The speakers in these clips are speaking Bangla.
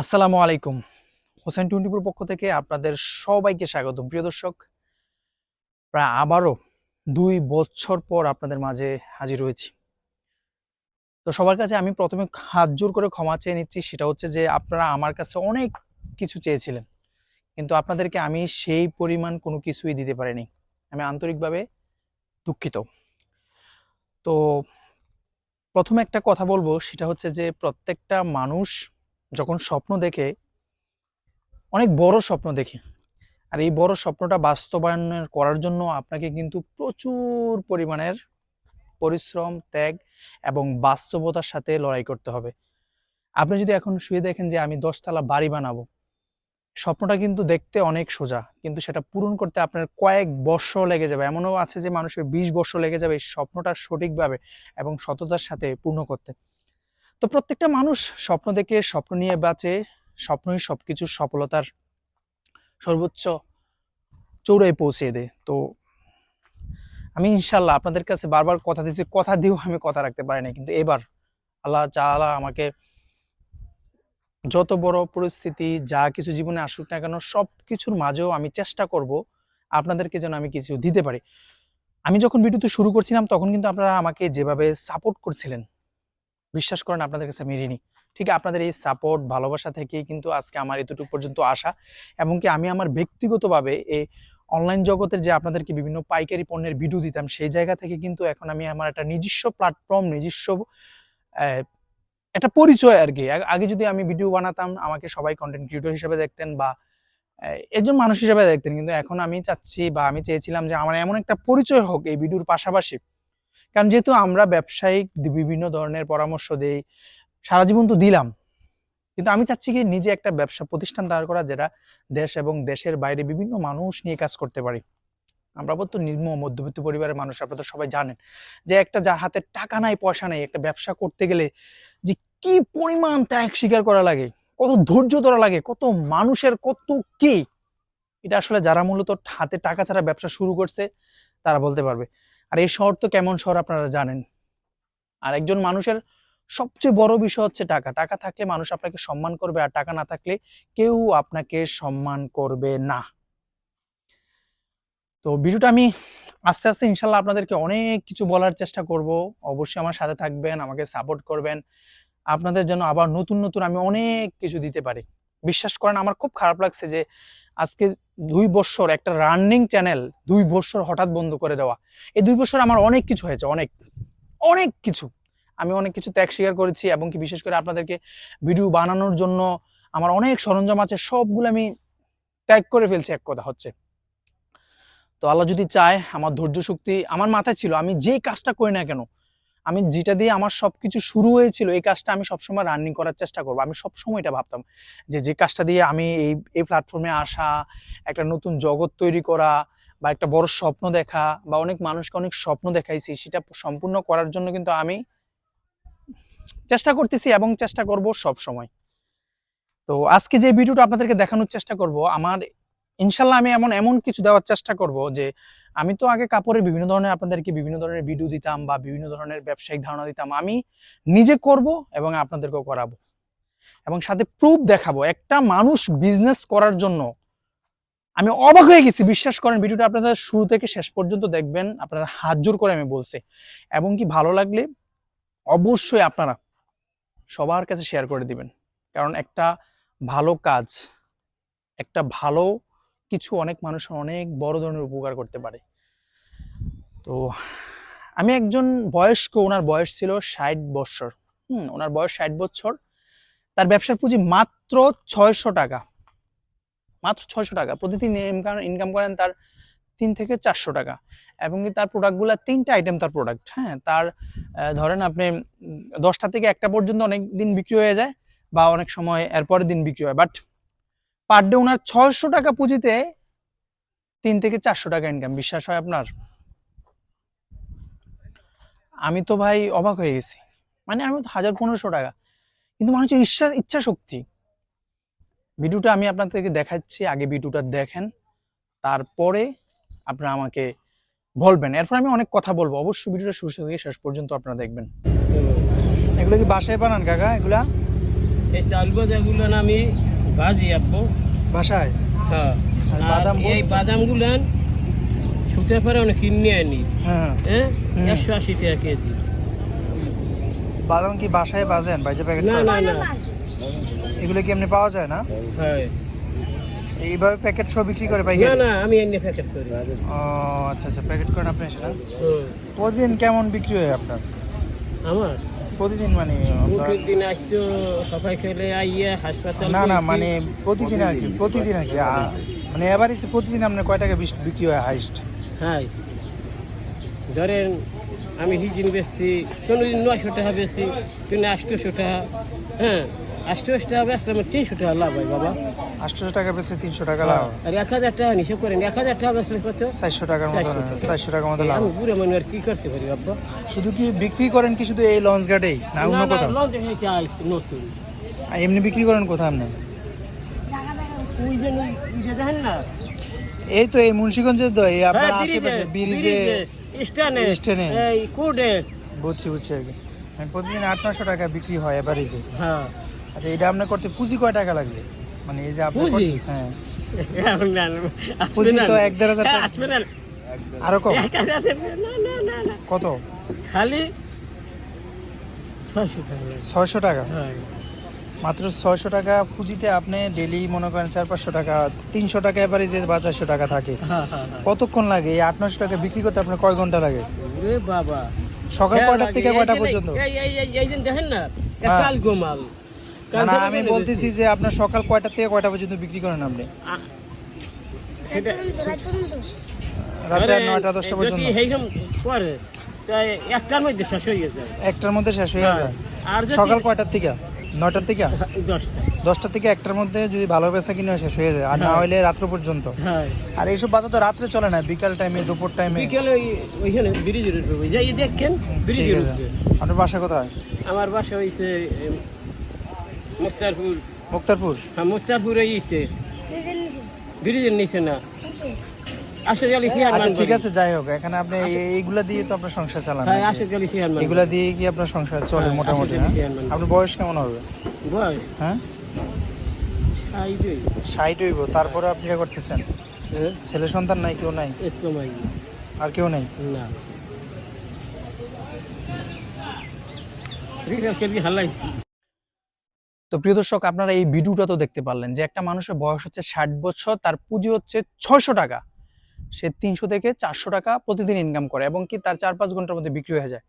আসসালামু আলাইকুম। হোসেন টোয়েন্টিপুর পক্ষ থেকে আপনাদের সবাইকে স্বাগতম। প্রিয় দর্শক, প্রায় আবারও দুই বছর পর আপনাদের মাঝে হাজির হয়েছি। তো সবার কাছে আমি প্রথমে হাত জোর করে ক্ষমা চেয়ে নিচ্ছি, সেটা হচ্ছে যে আপনারা আমার কাছে অনেক কিছু চেয়েছিলেন, কিন্তু আপনাদেরকে আমি সেই পরিমাণ কোনো কিছুই দিতে পারিনি। আমি আন্তরিকভাবে দুঃখিত। তো প্রথমে একটা কথা বলব, সেটা হচ্ছে যে প্রত্যেকটা মানুষ যখন স্বপ্ন দেখে, অনেক বড় স্বপ্ন দেখি। আর এই বড় স্বপ্নটা বাস্তবায়ন করার জন্য আপনাকে কিন্তু প্রচুর পরিমাণের পরিশ্রম, ত্যাগ এবং বাস্তবতার সাথে লড়াই করতে হবে। আপনি যদি এখন শুয়ে দেখেন যে আমি দশতলা বাড়ি বানাবো, স্বপ্নটা কিন্তু দেখতে অনেক সোজা, কিন্তু সেটা পূরণ করতে আপনার কয়েক বর্ষ লেগে যাবে। এমনও আছে যে মানুষের বিশ বর্ষ লেগে যাবে এই স্বপ্নটা সঠিকভাবে এবং সততার সাথে পূর্ণ করতে। তো প্রত্যেকটা মানুষ স্বপ্ন দেখে, স্বপ্ন নিয়ে বাঁচে, স্বপ্নই সব সবকিছু সফলতার সর্বোচ্চ চৌড়ায় পৌঁছে দেয়। তো আমি ইনশাল্লাহ আপনাদের কাছে বারবার কথা দিয়েছি, কথা দিয়েও আমি কথা রাখতে পারি না কিন্তু এবার আল্লাহ চালা আমাকে যত বড় পরিস্থিতি, যা কিছু জীবনে আসুক না কেন সব কিছুর মাঝেও আমি চেষ্টা করব আপনাদেরকে যেন আমি কিছু দিতে পারি। আমি যখন ভিডিওতে শুরু করছিলাম, তখন কিন্তু আপনারা আমাকে যেভাবে সাপোর্ট করছিলেন বিশ্বাস করেন আপনাদের কাছে আমি ঋণী। ঠিক আপনাদের এই সাপোর্ট ভালোবাসা থেকেই কিন্তু আজকে আমার এতটুকু পর্যন্ত আসা। এবং কি আমি আমার ব্যক্তিগতভাবে এই অনলাইন জগতের যে আপনাদেরকে বিভিন্ন পাইকারি পণ্যের ভিডিও দিতাম, সেই জায়গা থেকে কিন্তু এখন আমি আমার একটা নিজস্ব প্ল্যাটফর্ম নিজস্ব একটা পরিচয় আর কি। আগে যদি আমি ভিডিও বানাতাম, আমাকে সবাই কন্টেন্ট ক্রিয়েটর হিসেবে দেখতেন বা একজন মানুষ হিসেবে দেখতেন। কিন্তু এখন আমি চাচ্ছি বা আমি চেয়েছিলাম যে আমার এমন একটা পরিচয় হোক এই ভিডিওর পাশাপাশি। কারণ যেহেতু আমরা ব্যবসায়িক বিভিন্ন ধরনের পরামর্শ দেই, সারা জীবন তো দিলাম। কিন্তু আমি চাচ্ছি কি নিজে একটা ব্যবসা প্রতিষ্ঠান দাঁড় করা যেটা দেশ এবং দেশের বাইরে বিভিন্ন মানুষ নিয়ে কাজ করতে পারি। আমরা তো নিম্ন মধ্যবিত্ত পরিবারের মানুষ, আপনারা তো সবাই জানেন, যে একটা যার হাতে টাকা নাই, পয়সা নেই, একটা ব্যবসা করতে গেলে যে কি পরিমাণ ত্যাগ স্বীকার করা লাগে, কত ধৈর্য ধরা লাগে, কত মানুষের কত কি, এটা আসলে যারা মূলত হাতে টাকা ছাড়া ব্যবসা শুরু করছে, তারা বলতে পারবে। আর এই শহর তো কেমন শহর আপনারা জানেন? আর একজন মানুষের সবচেয়ে বড় বিষয় হচ্ছে টাকা। টাকা থাকলে মানুষ আপনাকে সম্মান করবে, আর টাকা না থাকলে কেউ আপনাকে সম্মান করবে না। তো ভিডিওটা আমি আস্তে আস্তে ইনশাল্লাহ আপনাদেরকে অনেক কিছু বলার চেষ্টা করব। অবশ্যই আমার সাথে থাকবেন, আমাকে সাপোর্ট করবেন। আপনাদের জন্য আবার নতুন নতুন আমি অনেক কিছু দিতে পারি। বিশ্বাস করেন, আমার খুব খারাপ লাগছে যে আজকে দুই বছর একটা রানিং চ্যানেল দুই বছর হঠাৎ বন্ধ করে দেওয়া। এই দুই বছর আমার অনেক কিছু হয়েছে, অনেক অনেক কিছু। আমি অনেক কিছু ত্যাগ স্বীকার করেছি এবং কি বিশেষ করে আপনাদেরকে ভিডিও বানানোর জন্য আমার অনেক সরঞ্জাম আছে, সবগুলো আমি ত্যাগ করে ফেলছি এক কথা হচ্ছে। তো আল্লাহ যদি চায়, আমার ধৈর্য শক্তি আমার মাথায় ছিল, আমি যে কাজটা করি না কেন আমি যেটা দিয়ে আমার সব কিছু শুরু হয়েছিল, এই কাজটা আমি সবসময় রানিং করার চেষ্টা করব। আমি সবসময় এটা ভাবতাম যে যে কাজটা দিয়ে আমি এই এই প্ল্যাটফর্মে আসা, একটা নতুন জগৎ তৈরি করা বা একটা বড় স্বপ্ন দেখা বা অনেক মানুষকে অনেক স্বপ্ন দেখাইছি, সেটা সম্পূর্ণ করার জন্য কিন্তু আমি চেষ্টা করতেছি এবং চেষ্টা করব সব সময় তো আজকে যে ভিডিওটা আপনাদেরকে দেখানোর চেষ্টা করব, আমার ইনশাল্লাহ আমি এমন এমন কিছু দেওয়ার চেষ্টা করব যে আমি তো আগে কাপড়ের বিভিন্ন ধরনের আপনাদেরকে বিভিন্ন ধরনের ভিডিও দিতাম বা বিভিন্ন ধরনের ব্যবসায়িক ধারণা দিতাম। আমি নিজে করব এবং আপনাদেরকেও করাবো। এবং সাথে প্রুফ দেখাবো। একটা মানুষ বিজনেস করার জন্য আমি অবাক হয়ে গেছি। বিশ্বাস করেন ভিডিওটা আপনারা শুরু থেকে শেষ পর্যন্ত দেখবেন। আপনারা হাত জোর করে আমি বলছি। এবং কি ভালো লাগলে অবশ্যই আপনারা সবার কাছে শেয়ার করে দিবেন। কারণ একটা ভালো কাজ, একটা ভালো কিছু অনেক মানুষের অনেক বড় ধরনের উপকার করতে পারে। তো আমি একজন বয়স্ক, ওনার বয়স ছিল ষাট বছর। হুম, ওনার বয়স ষাট বছর। তার ব্যবসার পুঁজি মাত্র ছয়শো টাকা। মাত্র ছয়শো টাকা। প্রতিদিন ইনকাম করেন তার তিন থেকে চারশো টাকা। এবং তার প্রোডাক্টগুলো, তিনটা আইটেম তার প্রোডাক্ট। হ্যাঁ তার ধরেন আপনি দশটা থেকে একটা পর্যন্ত অনেক দিন বিক্রি হয়ে যায় বা অনেক সময় এরপরের দিন বিক্রি হয়। বাট পার ডে ওনার ছয়শো টাকা পুঁজিতে তিন থেকে চারশো টাকা ইনকাম। বিশ্বাস হয় আপনার? আমি তো ভাই অবাক হয়ে গেছি। মানে আমি তো হাজার পনেরোশো টাকা। কিন্তু মানুষের ইচ্ছা ইচ্ছা শক্তি। ভিডিওটা আমি আপনাদেরকে দেখাচ্ছি আগে ভিডিওটা দেখেন। তারপরে আপনারা আমাকে বলবেন। এরপর আমি অনেক কথা বলব। অবশ্যই ভিডিওটা শুরু থেকে শেষ পর্যন্ত আপনারা দেখবেন। এগুলো কি বাসায় বানান কাকা এগুলা? এই চাল ভাজাগুলো আমি ভাজি আপু বাসায়? হ্যাঁ। বাদাম এই বাদামগুলো ছুটে পরে অনেক কিনে আনি। হ্যাঁ। হ্যাঁ? একশো আশি টাকা কেজি। বাদাম কি বাসায় বাজেন বাইজে প্যাকেট না না না। এগুলো কি এমনি পাওয়া যায় না? হ্যাঁ। এইভাবে প্যাকেট সব বিক্রি করে পাই না না আমি এনে প্যাকেট করি। ও আচ্ছা আচ্ছা প্যাকেট করেন আপনি সেটা? প্রতিদিন কেমন বিক্রি হয় আপনার? আমার? প্রতিদিন মানে আপনার- মুখের দিন আসতো সবাই খেলে আইয়া হাসপাতাল না না মানে প্রতিদিন আর কি প্রতিদিন। আর কি মানে এভারেজ প্রতিদিন আপনার কয় টাকা বিক্রি হয় হাইস্ট হ্যাঁ। ধরেন আমি হিজিন বেচছি কোনো দিন নয়শো টাকা বেশি কোনো আটশোশো টাকা হ্যাঁ আটশোশো টাকা বেচলে আমার তিনশো টাকা লাভ হয় বাবা। আটশোশো টাকা বেশি তিনশো টাকা লাভ আর এক হাজার টাকা হিসেব করেন এক হাজার টাকা বেচলে কত? চারশো টাকার মতো চারশো টাকা। চারশো টাকার মতো লাভ আমি বুড়ো আর কি করতে পারি বাবা? শুধু কি বিক্রি করেন কি শুধু এই লঞ্চ ঘাটেই না অন্য না না কোথাও? লঞ্চ হয়েছে নতুন। আর এমনি বিক্রি করেন কোথাও আপনি? ওই ওই যে দেখেন না এই তো এই মুন্সিগঞ্জের এই আপনার হ্যাঁ, আশেপাশে ব্রিজে, স্ট্যান্ডে স্ট্যান্ডে। এই কোর্টে বুঝছি বুঝছি কি। মানে প্রতিদিন আট নশো টাকা বিক্রি হয় এভারেজে হ্যাঁ। আচ্ছা এটা আপনার করতে পুঁজি কয় টাকা লাগছে? মানে এই যে আপনি পুঁজি? হ্যাঁ। পুঁজি তো এক দেড় হাজার টাকা। না। আরও কম। কত? খালি ছয়শো টাকা ছয়শো টাকা? হ্যাঁ। মাত্র ছয়শো টাকা পুঁজিতে আপনি ডেলি মনে করেন চার পাঁচশো টাকা তিনশো টাকা এভারেজে বা চারশো টাকা থাকে। হ্যাঁ, হ্যাঁ, হ্যাঁ। কতক্ষণ লাগে? এই আট নশো টাকা বিক্রি করতে আপনার কয় ঘণ্টা লাগে? বাবা। সকাল হ্যাঁ, কয়টা থেকে কয়টা পর্যন্ত? এই এই এই এই যে দেখেন না হ্যাঁ। গোমাল না, আমি বলতেছি যে আপনার সকাল কয়টা থেকে কয়টা পর্যন্ত বিক্রি করেন আপনি? রাত্রে নয়টা দশটা পর্যন্ত। একটার মধ্যে শেষ হয়ে গেছে। একটার মধ্যে শেষ হয়ে যায়। আর সকাল কয়টার থেকে? নয়টার থেকে দশটা। দশটার থেকে একটার মধ্যে যদি ভালো বেচা কিনে শেষ হয়ে যায় আর না হ্যাঁ। হলে রাত্র পর্যন্ত। হ্যাঁ। আর এইসব বাজার তো রাত্রে চলে না বিকাল টাইমে দুপুর টাইমে বিকেলে ওইখানে ব্রিজের উপরে যাই দেখেন ব্রিজের উপরে আপনার বাসা কোথায়? আমার বাসা হয়েছে মুক্তারপুর। মুক্তারপুর। হ্যাঁ মুক্তারপুরে ইতে ব্রিজের নিচে। না। আচ্ছা ঠিক আছে যাই হোক এখানে আপনি এইগুলা দিয়ে তো আপনার সংসার চালান হ্যাঁ আশের গালি খেয়ার এগুলা দিয়ে কি আপনার সংসার চলে হ্যাঁ, মোটামুটি হ্যাঁ? আপনার বয়স কেমন হবে? বয়স? হ্যাঁ? ষাট হইব। তারপরে আপনি কি করতেছেন? হ্যাঁ? ছেলে সন্তান নাই কেউ নাই? আর কেউ নাই? না। তো প্রিয় দর্শক আপনারা এই ভিডিওটা তো দেখতে পারলেন যে একটা মানুষের বয়স হচ্ছে ষাট বছর তার পুঁজি হচ্ছে ছয়শো টাকা। সে তিনশো থেকে চারশো টাকা প্রতিদিন ইনকাম করে এবং কি তার চার পাঁচ ঘণ্টার মধ্যে বিক্রি হয়ে যায়।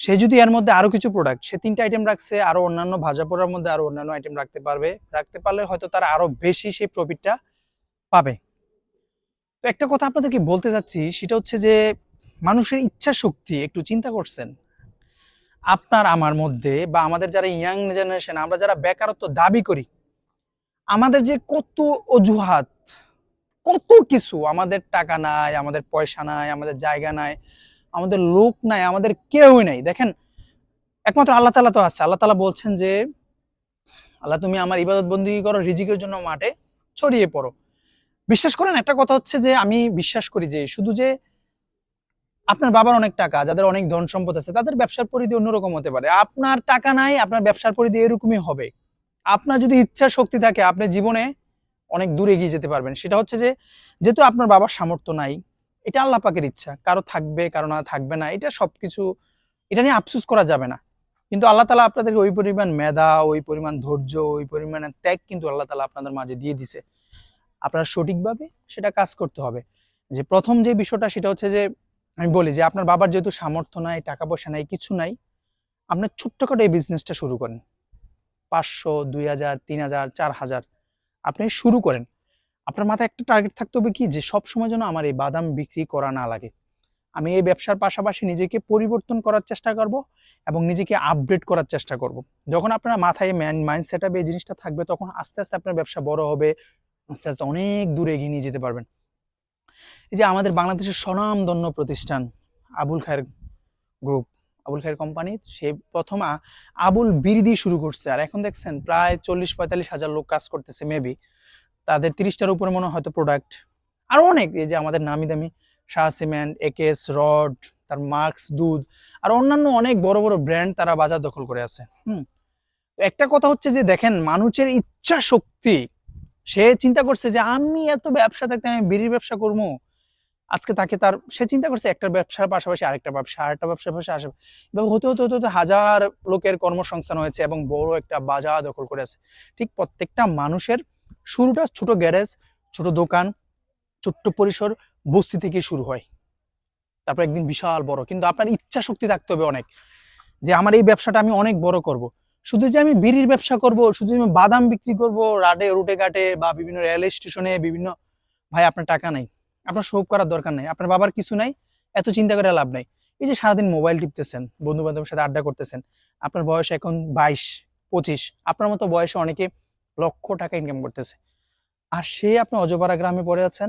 সে যদি এর মধ্যে আরও কিছু প্রোডাক্ট সে তিনটা আইটেম রাখছে আরও অন্যান্য ভাজা পোড়ার মধ্যে আরও অন্যান্য আইটেম রাখতে পারবে, রাখতে পারলে হয়তো তার আরও বেশি সেই প্রফিটটা পাবে। তো একটা কথা আপনাদেরকে বলতে চাচ্ছি, সেটা হচ্ছে যে মানুষের ইচ্ছা শক্তি একটু চিন্তা করছেন। আপনার আমার মধ্যে বা আমাদের যারা ইয়াং জেনারেশন আমরা যারা বেকারত্ব দাবি করি, আমাদের যে কত অজুহাত কত কিছু। আমাদের টাকা নাই, আমাদের পয়সা নাই, আমাদের জায়গা নাই, আমাদের লোক নাই, আমাদের কেউই নাই। দেখেন, একমাত্র আল্লাহ তালা তো আছে। আল্লাহ তালা বলছেন যে, আল্লাহ, তুমি আমার ইবাদত বন্দি করো, রিজিকের জন্য মাঠে ছড়িয়ে পড়ো। বিশ্বাস করেন, একটা কথা হচ্ছে যে, আমি বিশ্বাস করি যে, শুধু যে, আপনার বাবার অনেক টাকা, যাদের অনেক ধন সম্পদ আছে, তাদের ব্যবসার পরিধি অন্যরকম হতে পারে। আপনার টাকা নাই, আপনার ব্যবসার পরিধি এরকমই হবে। আপনার যদি ইচ্ছা শক্তি থাকে, আপনি জীবনে অনেক দূরে এগিয়ে যেতে পারবেন। সেটা হচ্ছে যে, যেহেতু আপনার বাবার সামর্থ্য নাই, এটা আল্লাহ পাকের ইচ্ছা। কারও থাকবে, কারও না থাকবে না, এটা সবকিছু, এটা নিয়ে আফসুস করা যাবে না। কিন্তু আল্লাহ তালা আপনাদেরকে ওই পরিমাণ মেধা, ওই পরিমাণ ধৈর্য, ওই পরিমাণ ত্যাগ কিন্তু আল্লাহ তালা আপনাদের মাঝে দিয়ে দিছে। আপনার সঠিকভাবে সেটা কাজ করতে হবে। যে প্রথম যে বিষয়টা, সেটা হচ্ছে যে, আমি বলি যে, আপনার বাবার যেহেতু সামর্থ্য নাই টাকা পয়সা নাই, কিছু নাই আপনার ছোট্টখাটো এই বিজনেসটা শুরু করেন। পাঁচশো, দুই হাজার, তিন হাজার, চার হাজার। আপনি শুরু করেন। আপনার মাথায় একটা টার্গেট থাকতে হবে কি? যে সব সময় যেন আমার এই বাদাম বিক্রি করা না লাগে। আমি এই ব্যবসার পাশাপাশি নিজেকে পরিবর্তন করার চেষ্টা করব এবং নিজেকে আপগ্রেড করার চেষ্টা করব। যখন আপনার মাথায় ম্যান মাইন্ড সেট এই জিনিসটা থাকবে, তখন আস্তে আস্তে আপনার ব্যবসা বড় হবে, আস্তে আস্তে অনেক দূরে এগিয়ে নিয়ে যেতে পারবেন। এই যে আমাদের বাংলাদেশের স্বনামধন্য প্রতিষ্ঠান, আবুল খায়ের গ্রুপ আবুল খায়ের কোম্পানি সে প্রথম আবুল বিড়ি দিয়ে শুরু করছে। আর এখন দেখছেন, প্রায় চল্লিশ পঁয়তাল্লিশ হাজার লোক কাজ করতেছে মেবি তাদের তিরিশটার উপরে মনে হয়তো প্রোডাক্ট আরও অনেক, এই যে আমাদের নামি দামি শাহ সিমেন্ট একেস রড, তার মার্কস দুধ, আর অন্যান্য অনেক বড় বড় ব্র্যান্ড তারা বাজার দখল করে আছে। হুম। একটা কথা হচ্ছে যে, দেখেন, মানুষের ইচ্ছা শক্তি, সে চিন্তা করছে যে, আমি এত ব্যবসা থাকতে আমি বিড়ির ব্যবসা করব? আজকে তাকে তার, সে চিন্তা করছে একটা ব্যবসার পাশাপাশি আরেকটা ব্যবসা, আরেকটা ব্যবসার পাশাপাশি আসে এবং হতে হতে হতে হতে হাজার লোকের কর্মসংস্থান হয়েছে এবং বড় একটা বাজার দখল করে আছে। ঠিক প্রত্যেকটা মানুষের শুরুটা ছোট গ্যারেজ, ছোট দোকান, ছোট্ট পরিসর, বস্তি থেকে শুরু হয়। তারপর একদিন বিশাল বড়। কিন্তু আপনার ইচ্ছা শক্তি থাকতে হবে অনেক যে আমার এই ব্যবসাটা আমি অনেক বড় করব। শুধু যে আমি বিড়ির ব্যবসা করব, শুধু আমি বাদাম বিক্রি করব, রাডে, রুটে ঘাটে বা বিভিন্ন রেল স্টেশনে বিভিন্ন ভাই, আপনার টাকা নাই। আপনার শোভ করার দরকার নাই, আপনার বাবার কিছু নাই, এত চিন্তা করে লাভ নাই। এই যে সারাদিন মোবাইল টিপতেছেন বন্ধু বান্ধবের সাথে আড্ডা করতেছেন, আপনার বয়স এখন বাইশ, পঁচিশ, আপনার মতো বয়সে অনেকে লক্ষ টাকা ইনকাম করতেছে। আর সে আপনি অজপাড়া গ্রামে পড়ে আছেন,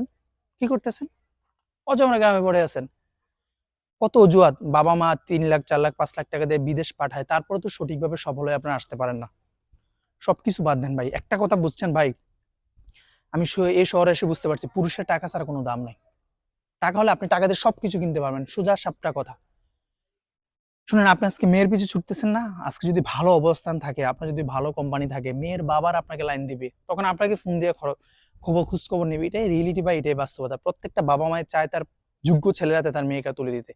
কি করতেছেন? অজপাড়া গ্রামে পড়ে আছেন। কত অজুহাত, বাবা মা তিন লাখ, চার লাখ, পাঁচ লাখ টাকা দিয়ে বিদেশ পাঠায়, তারপরে তো সঠিকভাবে সফল হয়ে আপনারা আসতে পারেন না। সবকিছু বাদ দেন ভাই, একটা কথা বুঝছেন ভাই আমি এই শহরে এসে বুঝতে পারছি, পুরুষের টাকা ছাড়া কোনো দাম নাই। টাকা হলে আপনি টাকা দিয়ে সবকিছু কিনতে পারবেন, সোজা সাপটা কথা। শুনেন, আপনি আজকে মেয়ের পিছু ছুটতেছেন না? আজকে যদি ভালো অবস্থান থাকে, আপনার যদি ভালো কোম্পানি থাকে, মেয়ের বাবার আপনাকে লাইন দিবে, তখন আপনাকে ফোন দিয়ে খর- খবর খোঁজ খবর নেবে। এটাই রিয়েলিটি বা এটাই বাস্তবতা। প্রত্যেকটা বাবা মায়ের চায় তার যোগ্য ছেলেরাতে তার মেয়েকে তুলে দিতে।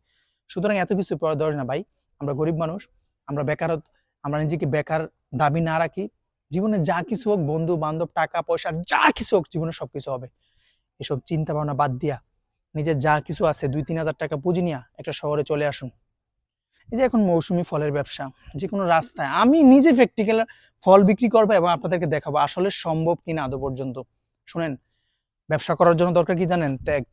সুতরাং এত কিছু পড়া দরকার না ভাই। আমরা গরিব মানুষ, আমরা বেকারত, আমরা নিজেকে বেকার দাবি না রাখি। জীবনে যা কিছু হোক, বন্ধু, বান্ধব, টাকা, পয়সা, যা কিছু হোক, জীবনে সবকিছু হবে। এসব চিন্তা ভাবনা বাদ দিয়া নিজের যা কিছু আছে, দুই, তিন হাজার টাকা পুঁজি নিয়া একটা শহরে চলে আসুন। এই যে এখন মৌসুমি ফলের ব্যবসা, যে কোনো রাস্তায়। আমি নিজে প্র্যাকটিক্যাল ফল বিক্রি করব এবং আপনাদেরকে দেখাবো আসলে সম্ভব কিনা আদৌ পর্যন্ত। শুনেন, ব্যবসা করার জন্য দরকার কি জানেন? ত্যাগ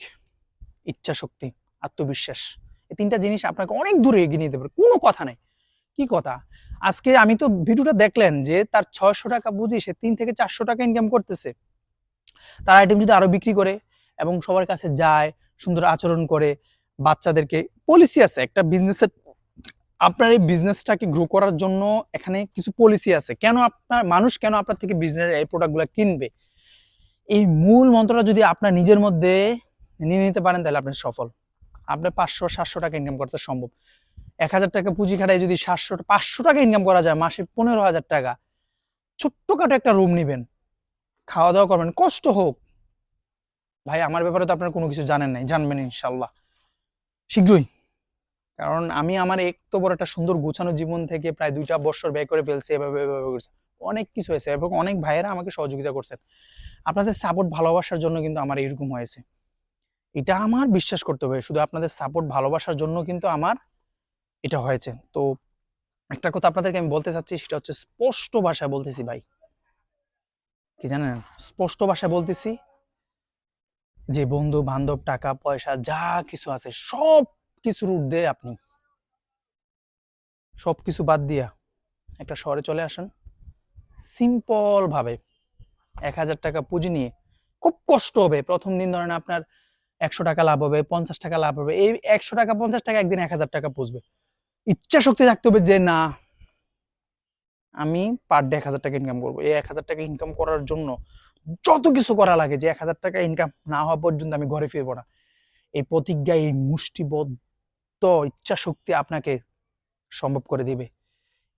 ইচ্ছা শক্তি আত্মবিশ্বাস। এই তিনটা জিনিস আপনাকে অনেক দূরে এগিয়ে নিতে পারে, কোনো কথা নেই। কি কথা? আজকে আমি তো ভিডিওটা দেখলেন যে তার ছয়শো টাকা বুঝি সে তিন থেকে চারশো টাকা ইনকাম করতেছে। তার আইটেম যদি আরও বিক্রি করে এবং সবার কাছে যায়, সুন্দর আচরণ করে, বাচ্চাদেরকে পলিসি আছে, একটা বিজনেসের আপনার এই বিজনেসটাকে গ্রো করার জন্য এখানে কিছু পলিসি আছে। কেন আপনার, মানুষ কেন আপনার থেকে বিজনেস এই প্রোডাক্টগুলো কিনবে? এই মূল মন্ত্রটা যদি আপনার নিজের মধ্যে নিয়ে নিতে পারেন, তাহলে আপনি সফল। আপনার পাঁচশো, সাতশো টাকা ইনকাম করতে সম্ভব। এক হাজার টাকা পুঁজি খাটায় যদি সাতশো, পাঁচশো টাকা ইনকাম করা যায়, মাসে পনেরো হাজার টাকা। ছোট্টখাটো একটা রুম নেবেন। খাওয়া দাওয়া করবেন, কষ্ট হোক। ভাই, আমার ব্যাপারে তো আপনার কোনো কিছু জানেন নাই, জানবেন ইনশাল্লাহ শীঘ্রই। কারণ আমি আমার এক তো বড় একটা সুন্দর গোছানো জীবন থেকে প্রায় দুইটা বছর ব্যয় করে ফেলছি, এভাবে এভাবে করছে। অনেক কিছু হয়েছে এবং অনেক ভাইয়েরা আমাকে সহযোগিতা করছেন। আপনাদের সাপোর্ট ভালোবাসার জন্য কিন্তু আমার এরকম হয়েছে। এটা আমার বিশ্বাস করতে হবে। শুধু আপনাদের সাপোর্ট ভালোবাসার জন্য কিন্তু আমার এটা হয়েছে। তো একটা কথা আপনাদেরকে আমি বলতে চাচ্ছি, সেটা হচ্ছে স্পষ্ট ভাষায় বলতেছি ভাই। কি জানেন? স্পষ্ট ভাষায় বলতেছি যে বন্ধু, বান্ধব, টাকা, পয়সা, যা কিছু আছে, সব কিছুর ঊর্ধ্বে আপনি। সব কিছু বাদ দিয়া একটা শহরে চলে আসুন। সিম্পল ভাবে এক হাজার টাকা পুঁজি নিয়ে খুব কষ্ট হবে। প্রথম দিন ধরেন আপনার একশো টাকা লাভ হবে, পঞ্চাশ টাকা লাভ হবে, এই একশো টাকা, পঞ্চাশ টাকা একদিন এক হাজার টাকা পুষবে ইচ্ছা শক্তি থাকতে হবে যে, না, আমি পার ডে এক হাজার টাকা ইনকাম করব। এই এক হাজার টাকা ইনকাম করার জন্য যত কিছু করা লাগে, যে এক হাজার টাকা ইনকাম না হওয়া পর্যন্ত আমি ঘরে ফিরবো না। এই প্রতিজ্ঞা, এই মুষ্টিবদ্ধ ইচ্ছা শক্তি আপনাকে সম্ভব করে দিবে।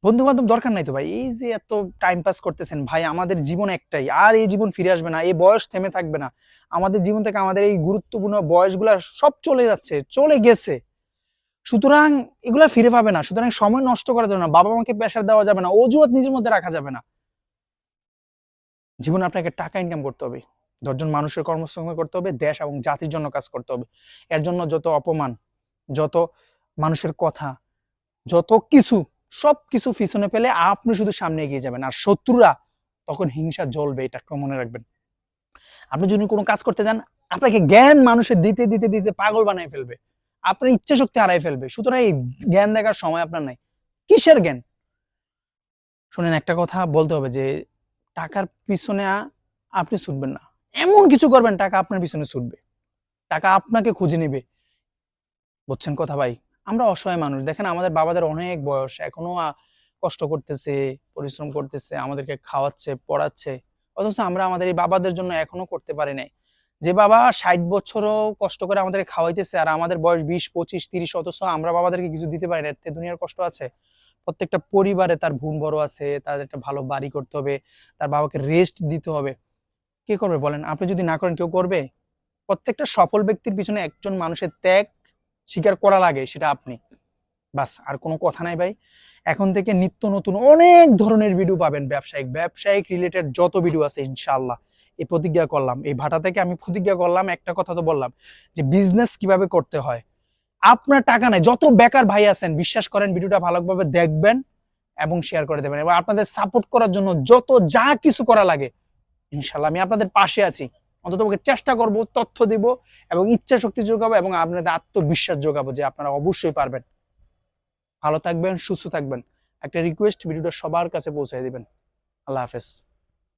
বন্ধু বান্ধব দরকার নাই তো ভাই? এই যে এত টাইম পাস করতেছেন, ভাই, আমাদের জীবন একটাই। আর এই জীবন ফিরে আসবে না, এই বয়স থেমে থাকবে না। আমাদের জীবন থেকে আমাদের এই গুরুত্বপূর্ণ বয়সগুলা সব চলে যাচ্ছে, চলে গেছে। সুতরাং এগুলা ফিরে পাবে না। সুতরাং সময় নষ্ট করা যাবে না, বাবা মাকে প্রেশার দেওয়া যাবে না, অজুহাত নিজের মধ্যে রাখা যাবে না। জীবনে আপনাকে টাকা ইনকাম করতে হবে, দশজন মানুষের কর্মসংস্থান করতে হবে, দেশ এবং জাতির জন্য কাজ করতে হবে। এর জন্য যত অপমান, যত মানুষের কথা, যত কিছু, সব কিছু পিছনে ফেলে আপনি শুধু সামনে এগিয়ে যাবেন। আর শত্রুরা তখন হিংসা জ্বলবে, এটা মনে রাখবেন। আপনি যদি কোনো কাজ করতে যান আপনাকে জ্ঞান মানুষের দিতে দিতে দিতে পাগল বানায় ফেলবে। আপনার ইচ্ছা শক্তি হারাই ফেলবে। সুতরাং এই জ্ঞান দেখার সময় আপনার নাই। কিসের জ্ঞান? শুনেন, একটা কথা বলতে হবে যে, টাকার পিছনে আপনি ছুটবেন না। এমন কিছু করবেন, টাকা আপনার পিছনে ছুটবে। টাকা আপনাকে খুঁজে নেবে। বুঝছেন কথা ভাই? আমরা অসহায় মানুষ। দেখেন, আমাদের বাবাদের অনেক বয়স। এখনও কষ্ট করতেছে, পরিশ্রম করতেছে, আমাদেরকে খাওয়াচ্ছে, পড়াচ্ছে। অথচ আমরা আমাদের এই বাবাদের জন্য এখনও করতে পারি নাই। যে বাবা ষাট বছরও কষ্ট করে আমাদেরকে খাওয়াইতেছে আর আমাদের বয়স বিশ, পঁচিশ, তিরিশ অথচ আমরা বাবাদেরকে কিছু দিতে পারি না। থেকে দুনিয়ার কষ্ট আছে। প্রত্যেকটা পরিবারে তার ভুন বড় আছে তাদের একটা ভালো বাড়ি করতে হবে, তার বাবাকে রেস্ট দিতে হবে। কে করবে বলেন? আপনি যদি না করেন, কেউ করবে? প্রত্যেকটা সফল ব্যক্তির পিছনে একজন মানুষের ত্যাগ স্বীকার করা লাগে, সেটা আপনি। বাস, আর কোনো কথা নাই ভাই। এখন থেকে নিত্য নতুন অনেক ধরনের ভিডিও পাবেন ব্যবসায়িক। ব্যবসায়িক রিলেটেড যত ভিডিও আছে ইনশাল্লাহ এই প্রতিজ্ঞা করলাম। এই ভাটা থেকে আমি প্রতিজ্ঞা করলাম, একটা কথা তো বললাম যে বিজনেস কীভাবে করতে হয়? আপনার টাকা নাই, যত বেকার ভাই আছেন, বিশ্বাস করেন ভিডিওটা ভালোভাবে দেখবেন এবং শেয়ার করে দেবেন এবং আপনাদের সাপোর্ট করার জন্য যত যা কিছু করা লাগে ইনশাল্লাহ আমি আপনাদের পাশে আছি। অন্তত চেষ্টা করব, তথ্য দিব এবং ইচ্ছা শক্তি যোগাবো এবং আপনাদের আত্মবিশ্বাস যোগাবো যে আপনারা অবশ্যই পারবেন। ভালো থাকবেন সুস্থ থাকবেন। একটা রিকোয়েস্ট ভিডিওটা সবার কাছে পৌঁছে দিবেন। আল্লাহ হাফেজ।